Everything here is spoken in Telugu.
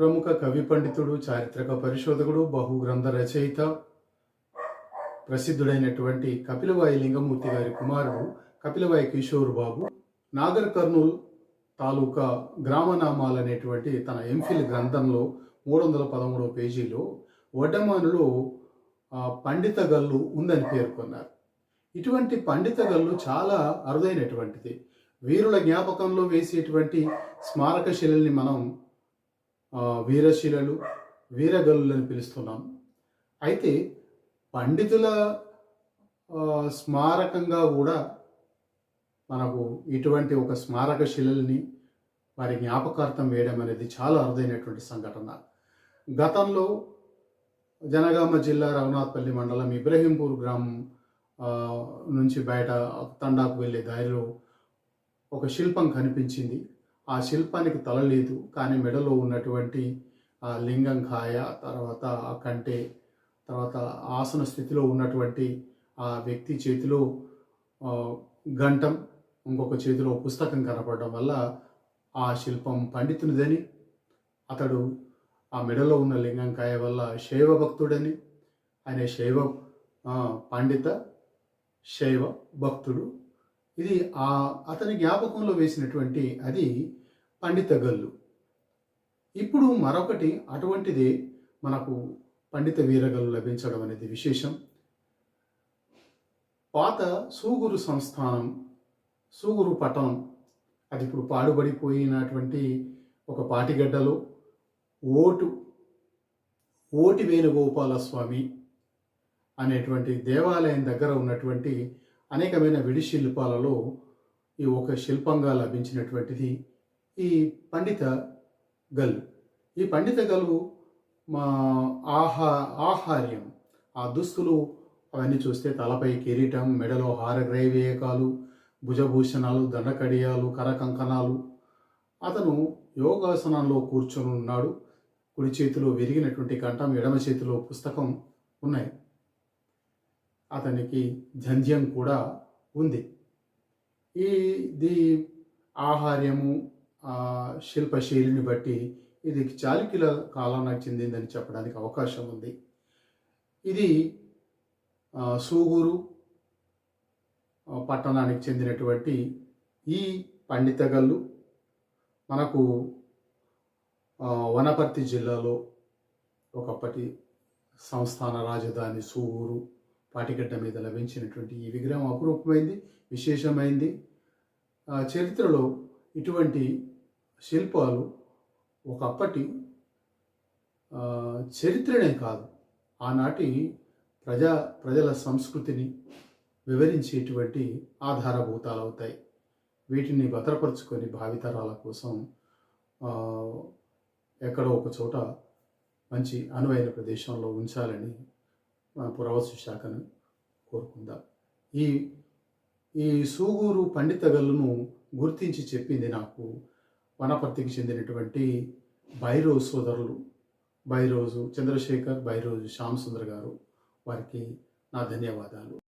ప్రముఖ కవి పండితుడు చారిత్రక పరిశోధకుడు బహుగ్రంథ రచయిత ప్రసిద్ధుడైనటువంటి కపిలవాయి లింగమూర్తి గారి కుమారుడు కపిలవాయి కిషోర్ బాబు. నాగర్ కర్నూల్ తాలూకా గ్రామనామాలు అనేటువంటి తన ఎంఫిల్ గ్రంథంలో మూడు వందల పదమూడవ పేజీలో వడ్డమానులో పండిత గల్లు ఉందని పేర్కొన్నారు. ఇటువంటి పండిత గల్లు చాలా అరుదైనటువంటిది. వీరుల జ్ఞాపకంలో వేసేటువంటి స్మారక శిలల్ని మనం వీరశిలలు వీరగల్లులని పిలుస్తున్నాం. అయితే పండితుల స్మారకంగా కూడా మనకు ఇటువంటి ఒక స్మారక శిలల్ని వారి జ్ఞాపకార్థం వేయడం అనేది చాలా అరుదైనటువంటి సంఘటన. గతంలో జనగామ జిల్లా రఘునాథ్పల్లి మండలం ఇబ్రహీంపూర్ గ్రామం నుంచి బయట తండాకు వెళ్ళే దారిలో ఒక శిల్పం కనిపించింది. ఆ శిల్పానికి తల లేదు కానీ మెడలో ఉన్నటువంటి ఆ లింగం కాయ తర్వాత ఆ కంటే తర్వాత ఆసన స్థితిలో ఉన్నటువంటి ఆ వ్యక్తి చేతిలో గంటం ఇంకొక చేతిలో పుస్తకం కనపడడం వల్ల ఆ శిల్పం పండితునిదని అతడు ఆ మెడలో ఉన్న లింగం కాయ వల్ల శైవ భక్తుడని ఆయన శైవ పండిత శైవ భక్తుడు ఇది ఆ అతని జ్ఞాపకంలో వేసినటువంటి అది పండిత గల్లు. ఇప్పుడు మరొకటి అటువంటిదే మనకు పండిత వీరగల్లు లభించడం అనేది విశేషం. పాత సూగురు సంస్థానం సూగురు పట్టణం అది ఇప్పుడు పాడుబడిపోయినటువంటి ఒక పాటిగడ్డలో ఓటు ఓటి వేణుగోపాలస్వామి అనేటువంటి దేవాలయం దగ్గర ఉన్నటువంటి అనేకమైన విడి శిల్పాలలో ఈ ఒక శిల్పంగా లభించినటువంటిది ఈ పండిత గల్. ఈ పండిత గలు మా ఆహా ఆహార్యం. ఆ దుస్తులు అవన్నీ చూస్తే తలపై కిరీటం మెడలో హారగ్రైవేయకాలు భుజభూషణాలు దండకడియాలు కరకంకణాలు. అతను యోగాసనంలో కూర్చొని ఉన్నాడు కుడి చేతిలో విరిగినటువంటి కంఠం ఎడమ చేతిలో పుస్తకం ఉన్నాయి. అతనికి జంధ్యం కూడా ఉంది. ఈ ఆహార్యము శిల్పశైలిని బట్టి ఇది చాళుక్యుల కాలానికి చెందిందని చెప్పడానికి అవకాశం ఉంది. ఇది సూగూరు పట్టణానికి చెందినటువంటి ఈ పండితగల్లు మనకు వనపర్తి జిల్లాలో ఒకప్పటి సంస్థాన రాజధాని సూగూరు. పాటిగడ్డ మీద లభించినటువంటి ఈ విగ్రహం అపురూపమైంది విశేషమైంది. ఆ, చరిత్రలో ఇటువంటి శిల్పాలు ఒకప్పటి చరిత్రనే కాదు. ఆనాటి ప్రజా ప్రజల సంస్కృతిని వివరించేటువంటి ఆధారభూతాలు అవుతాయి. వీటిని భద్రపరుచుకొని భావితరాల కోసం ఎక్కడో ఒక చోట మంచి అనువైన ప్రదేశంలో ఉంచాలని మన పురావస్తు శాఖను కోరుకుందాం. ఈ ఈ సూగూరు పండితగలను గుర్తించి చెప్పింది నాకు వనపర్తికి చెందినటువంటి బైరోజు సోదరులు. బైరోజు చంద్రశేఖర్ బైరోజు శ్యామ్ సుందర్ గారు. వారికి నా ధన్యవాదాలు.